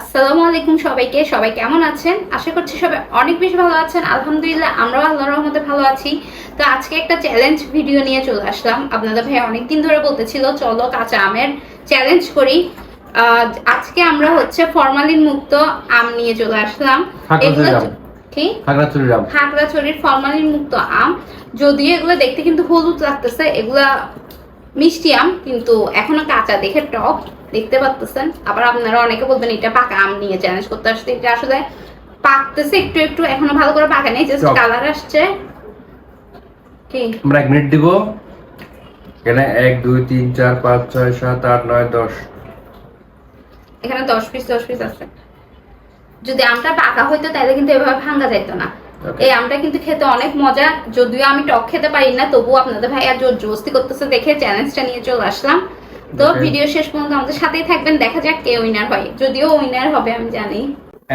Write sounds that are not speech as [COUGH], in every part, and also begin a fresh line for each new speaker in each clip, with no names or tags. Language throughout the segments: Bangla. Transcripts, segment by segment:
আসসালামু আলাইকুম সবাইকে সবাই কেমন আছেন আশা করছি সবাই অনেক বেশি ভালো আছেন আলহামদুলিল্লাহ আমরাও আল্লাহর রহমতে ভালো আছি তো আজকে একটা চ্যালেঞ্জ ভিডিও নিয়ে চলে আসলাম আপনাদের ভাই অনেকদিন ধরে বলতেছিল চলো কাঁচা আমের চ্যালেঞ্জ করি আজকে আমরা হচ্ছে ফরমালিন মুক্ত আম নিয়ে চলে আসলাম হাঁকড়াছড়ির ঠিক ফরমালিন মুক্ত আম যদিও এগুলো দেখতে কিন্তু হলুদ লাগতেছে এগুলা মিষ্টি আম কিন্তু এখনো কাঁচা দেখে টক দেখতে পাচ্তেছেন আবার আপনারা অনেকে বলবেন এটা পাকা আম নিয়ে চ্যালেঞ্জ করতে আসতে এটা আসলে পাকতেছে একটু একটু এখনো ভালো করে পাকা নেই জাস্ট কালার আসছে
কি আমরা এক মিনিট দিব এখানে এক দুই তিন চার পাঁচ ছয় সাত আট নয় দশ
এখানে দশ পিস দশ পিস আছে যদি আমটা পাকা হইতো তাহলে কিন্তু এভাবে ভাঙা যাইতো না এই আমটা কিন্তু খেতে অনেক মজা যদিও আমি টক খেতে পারি না তবুও আপনাদের ভাই আর জোর জোস্তি করতেছে দেখে চ্যালেঞ্জটা নিয়ে চলে আসলাম তো ভিডিও শেষ পর্যন্ত আমাদের সাথেই থাকবেন দেখা যাক কে উইনার হয় যদিও উইনার হবে আমি জানি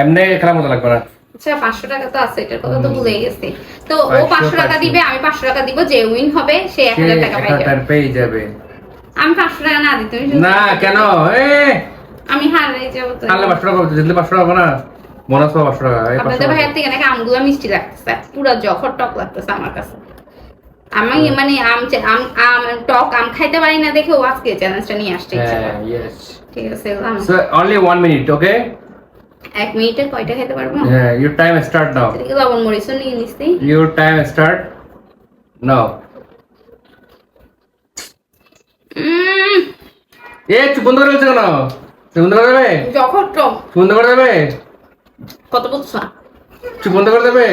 এমনি খেলা মজা লাগবে না
আচ্ছা পাঁচশো টাকা তো আছে এটার কথা তো ভুলে গেছি তো ও পাঁচশো টাকা দিবে আমি পাঁচশো টাকা দিব যে উইন হবে সে এক হাজার টাকা পেয়ে যাবে আমি পাঁচশো টাকা না দিই তুমি না কেন আমি হারাই যাব তো
তাহলে পাঁচশো টাকা জিতলে পাঁচশো টাকা না মনে আছে পাঁচশো টাকা
আপনাদের ভাইয়ের থেকে নাকি আমগুলো মিষ্টি লাগতেছে পুরো জখর টক লাগতেছে আমার কাছে আমি হ্যাঁ। মানে আম আম টক আম খাইতে পারি না দেখে ও আজকে চ্যালেঞ্জটা নিয়ে আসছে হ্যাঁ, ঠিক আছে
অনলি ওয়ান মিনিট ওকে
এক মিনিটে কয়টা খেতে পারবো
হ্যাঁ ইওর টাইম স্টার্ট নাও
ঠিক লবণ মরিচ নিয়ে নিছি
ইওর টাইম স্টার্ট নাও এ বন্ধ করে ফেলছে কেন বন্ধ করে দেবে যখন টক বন্ধ করে দেবে কত বলছো চুপ বন্ধ করে দেবে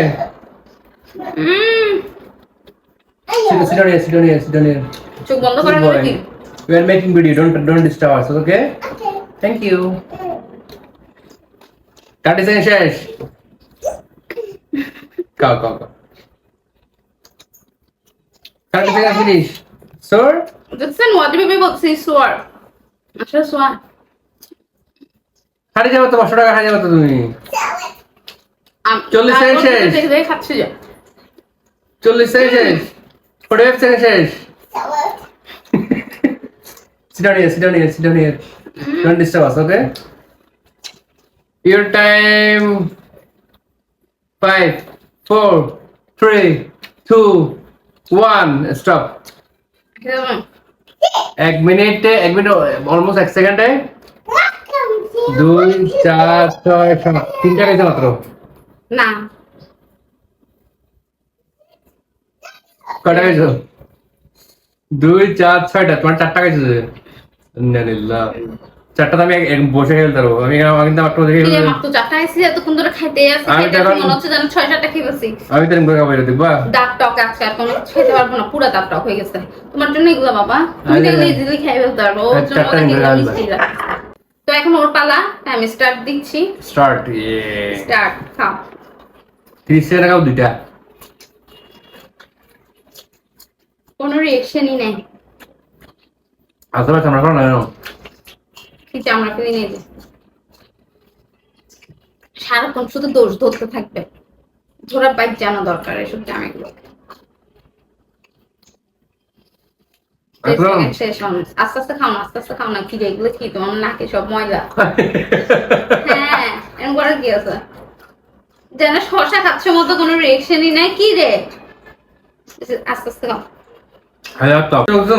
sit down here, sit down here, sit down here.
চোখ বন্ধ করে গেল কি
We are making video. Don't don't disturb us. Okay? Okay. Thank you. কাটি সেন শেষ কাও কাও কাও কাটি সেন ফিনিশ সোর
দেখছেন ওয়াট বেবি বলছি সোয়ার আচ্ছা সোয়ার
হারিয়ে যাবে তো পাঁচশো টাকা হারিয়ে যাবে তো তুমি চল্লিশ সেকেন্ড
শেষ
চল্লিশ সেকেন্ড শেষ What web শেষ sit down here, sit down here, sit down here. Don't disturb us, okay? Your time. Five, four, three, two, one. Stop. এক মিনিটে এক মিনিট অলমোস্ট এক সেকেন্ডে দুই চার ছয় সাত তিনটা গেছে মাত্র না কটা খাইছো দুই চার ছয়টা তোমার চারটা খাইছো যে চারটা আমি বসে খেলতে পারবো আমি আমি তো মাত্র দেখে চারটা খাইছি এতক্ষণ ধরে খাইতে আসছি মনে হচ্ছে যেন ছয় সাতটা খেয়ে আমি তো গোকা বাইরে
টক আজকে আর কোনো খেতে পারবো না পুরো দাঁত টক হয়ে গেছে তোমার জন্য এগুলো বাবা তুমি দেখলে ইজিলি খাই ফেলতে পারবো হ্যাঁ, তো এখন ওর পালা আমি স্টার্ট দিচ্ছি স্টার্ট স্টার্ট খাও
30 টাকা দুইটা
কোনো রিয়েকশনই নাই আসলে চামড়া কারণ কি চামড়া ফেলে নিয়ে যে সারাক্ষণ শুধু দোষ ধরতে থাকবে ধরা বাইক জানা দরকার এসব জামাইগুলো আস্তে আস্তে খাও না আস্তে আস্তে খাও না কি রে এগুলো কি তোমার নাকি সব ময়লা হ্যাঁ এরকম করার কি আছে যেন শশা খাচ্ছ মতো কোনো রিয়েকশনই নাই কি রে আস্তে আস্তে খাও
হাজার হ্যাঁ, টাকা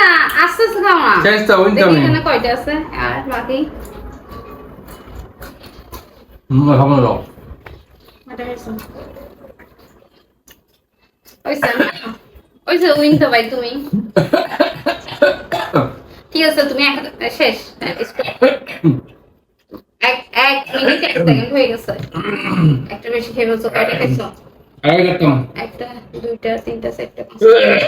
না আস্তে আস্তে খাও না
চেষ্টা ওই দামে
এখানে কয়টা আছে আর বাকি
হুম খাবো দাও
এটা এসো ওইসা ওইসা ভাই তুমি ঠিক আছে তুমি শেষ এক এক মিনিট এক সেকেন্ড হয়ে গেছে একটা বেশি খেয়ে বলছো কয়টা খাইছো এক দুইটা তিনটা চারটা [COUGHS]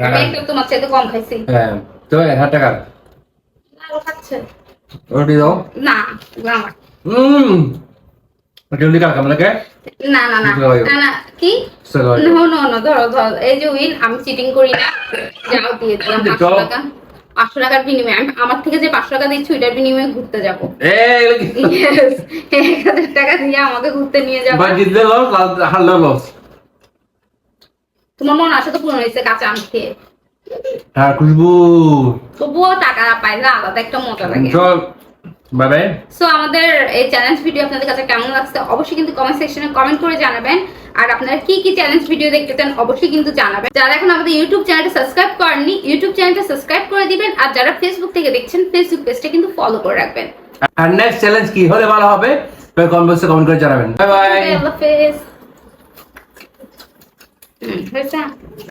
হ্যাঁ। হ্যাঁ, না না না কি
নো নো নো ধরো ধরো এই উইন আমি চিটিং করি না পাঁচশো টাকার বিনিময়ে আমি আমার থেকে যে পাঁচশো টাকা দিচ্ছি ওইটার বিনিময়ে ঘুরতে যাবো এক হাজার টাকা দিয়ে আমাকে ঘুরতে নিয়ে যাবো তোমার মন আছে তো পূরণ হয়েছে কাছে আনতে হ্যাঁ, খুশবু তবুও টাকা পাইলে আলাদা একটা মজা লাগে বাই সো আমাদের এই চ্যালেঞ্জ ভিডিও আপনাদের কাছে কেমন লাগছে অবশ্যই কিন্তু কমেন্ট সেকশনে কমেন্ট করে জানাবেন আর আপনারা কি কি চ্যালেঞ্জ ভিডিও দেখতে চান অবশ্যই কিন্তু জানাবেন যারা এখন আমাদের ইউটিউব চ্যানেলটা সাবস্ক্রাইব করেননি ইউটিউব চ্যানেলটা সাবস্ক্রাইব করে দিবেন আর যারা ফেসবুক থেকে দেখছেন ফেসবুক পেজটা কিন্তু ফলো করে রাখবেন আর নেক্সট চ্যালেঞ্জ কি হলে ভালো হবে কমেন্ট বক্সে কমেন্ট করে জানাবেন বাই বাই আল্লাহ হাফেজ